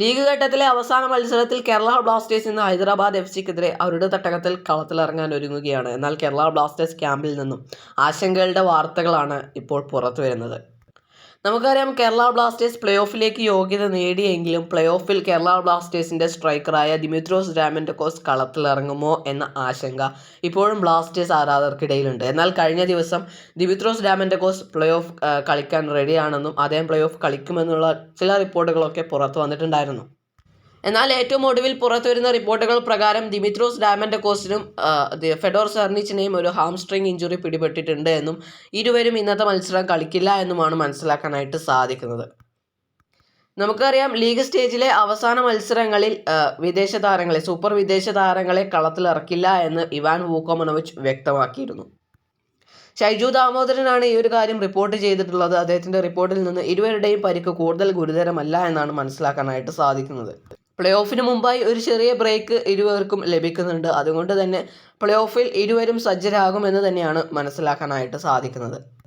League ഘട്ടത്തിലെ അവസാന മത്സരത്തിൽ കേരള ബ്ലാസ്റ്റേഴ്സ് ഇന്ന് ഹൈദരാബാദ് എഫ് സിക്കെതിരെ അവരുടെ തട്ടകത്തിൽ കളത്തിലിറങ്ങാൻ ഒരുങ്ങുകയാണ്. എന്നാൽ കേരള ബ്ലാസ്റ്റേഴ്സ് ക്യാമ്പിൽ നിന്നും ആശങ്കകളുടെ വാർത്തകളാണ് ഇപ്പോൾ പുറത്തു വരുന്നത് നമുക്കറിയാം കേരള ബ്ലാസ്റ്റേഴ്സ് പ്ലേ ഓഫിലേക്ക് യോഗ്യത നേടിയെങ്കിലും പ്ലേ ഓഫിൽ കേരള ബ്ലാസ്റ്റേഴ്സിന്റെ സ്ട്രൈക്കറായ ദിമിത്രോസ് രാമൻഡക്കോസ് കളത്തിലിറങ്ങുമോ എന്ന ആശങ്ക ഇപ്പോഴും ബ്ലാസ്റ്റേഴ്സ് ആരാധകർക്കിടയിലുണ്ട്. എന്നാൽ കഴിഞ്ഞ ദിവസം ദിമിത്രോസ് രാമൻഡക്കോസ് പ്ലേ ഓഫ് കളിക്കാൻ റെഡിയാണെന്നും അദ്ദേഹം പ്ലേ ഓഫ് കളിക്കുമെന്നുള്ള ചില റിപ്പോർട്ടുകളൊക്കെ പുറത്തു വന്നിട്ടുണ്ടായിരുന്നു. എന്നാൽ ഏറ്റവും ഒടുവിൽ പുറത്തുവരുന്ന റിപ്പോർട്ടുകൾ പ്രകാരം ദിമിത്രോസ് ഡാമന്റെ കോസ്റ്റിനും ഫെഡോർ സർണിച്ചിനെയും ഒരു ഹാംസ്ട്രിങ് ഇഞ്ചുറി പിടിപെട്ടിട്ടുണ്ട് എന്നും ഇരുവരും ഇന്നത്തെ മത്സരം കളിക്കില്ല എന്നുമാണ് മനസ്സിലാക്കാനായിട്ട് സാധിക്കുന്നത്. നമുക്കറിയാം ലീഗ് സ്റ്റേജിലെ അവസാന മത്സരങ്ങളിൽ വിദേശ താരങ്ങളെ സൂപ്പർ വിദേശ താരങ്ങളെ കളത്തിലിറക്കില്ല എന്ന് ഇവാൻ വൂക്കോമനോവിച്ച് വ്യക്തമാക്കിയിരുന്നു. ഷൈജു ദാമോദരനാണ് ഈ ഒരു കാര്യം റിപ്പോർട്ട് ചെയ്തിട്ടുള്ളത്. അദ്ദേഹത്തിന്റെ റിപ്പോർട്ടിൽ നിന്ന് ഇരുവരുടെയും പരിക്ക് കൂടുതൽ ഗുരുതരമല്ല എന്നാണ് മനസ്സിലാക്കാനായിട്ട് സാധിക്കുന്നത്. പ്ലേ ഓഫിന് മുമ്പായി ഒരു ചെറിയ ബ്രേക്ക് ഇരുവർക്കും ലഭിക്കുന്നുണ്ട്. അതുകൊണ്ട് തന്നെ പ്ലേ ഓഫിൽ ഇരുവരും സജ്ജരാകുമെന്ന് തന്നെയാണ് മനസ്സിലാക്കാനായിട്ട് സാധിക്കുന്നത്.